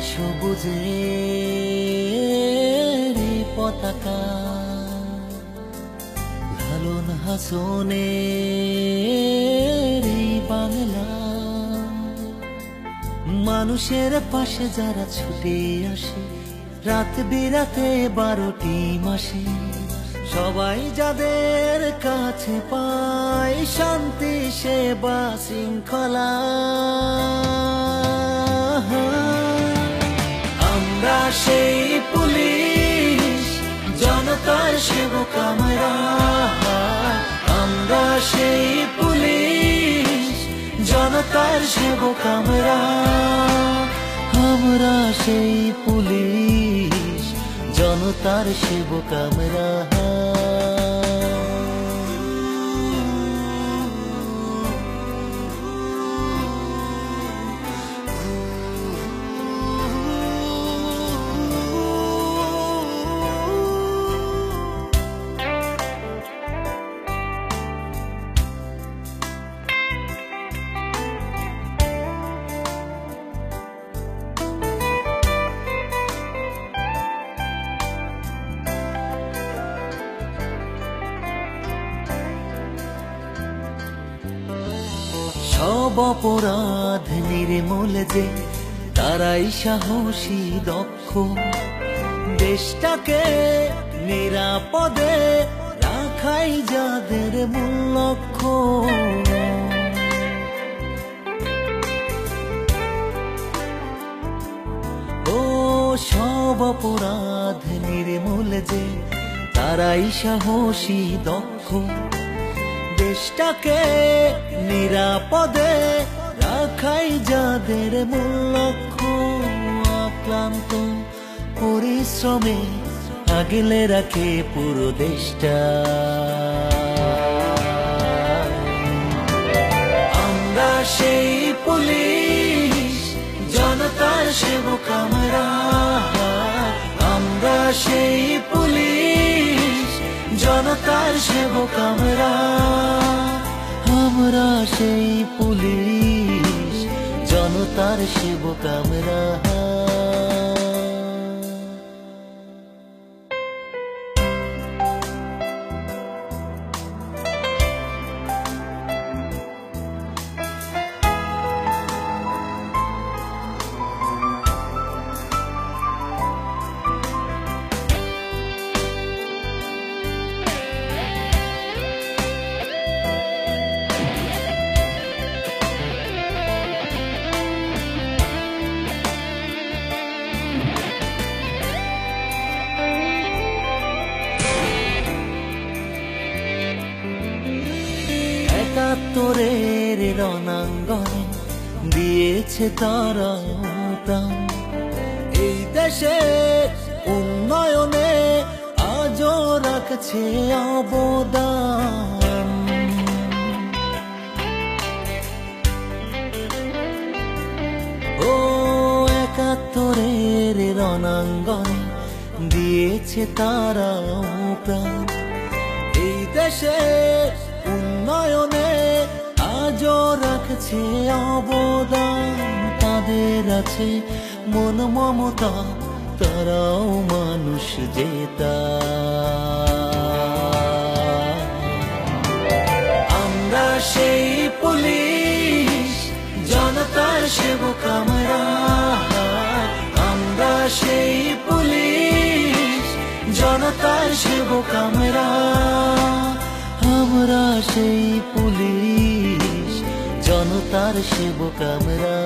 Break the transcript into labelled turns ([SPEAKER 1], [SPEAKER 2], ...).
[SPEAKER 1] সবুজের পতাকা। লালন হাসনের এই বাংলা। মানুষের পাশে যারা ছুটে আসে, রাত বিরাতে বারোটি মাসে, সবাই যাদের কাছে পায় শান্তি, সেবা, শৃঙ্খলা। সেই পুলিশ, জনতার সেবক আমরা। আমরা সেই পুলিশ, জনতার সেবক আমরা। আমরা সেই পুলিশ, জনতার সেবক আমরা। সব অপরাধ নির্মূল যে তারাই সাহসী, দক্ষ। দেশটাকে নিরাপদে রাখাই যাদের মূল লক্ষ্য। ও সব অপরাধ নির্মূল যে তারাই সাহসী, দক্ষ। দেশটাকে নিরাপদে রাখাই যাদের মূল লক্ষ্য আক্রান্ত পরিশ্রমে আগলে রাখে পুরো দেশটা। আমরা সেই পুলিশ, জনতার সেবক আমরা। আমরা সেই পুলিশ, জনতার সেবক আমরা। আমরা সেই পুলিশ। জনতার সেবক আমরা একাত্তরের রণাঙ্গনে দিয়েছে তারা এই দেশের উন্নয়নে আজও রাখছে অবদান। ও একাত্তরের রণাঙ্গনে দিয়েছে তারা এই দেশের উন্নয়নে আজও রাখছে অবদান তাদের আছে। মন মমতা, তারাও মানুষ জেতা। আমরা সেই পুলিশ, জনতার সেবক আমরা। আমরা সেই পুলিশ, জনতার সেবক আমরা। আমরা সেই পুলিশ। জনতার সেবক আমরা।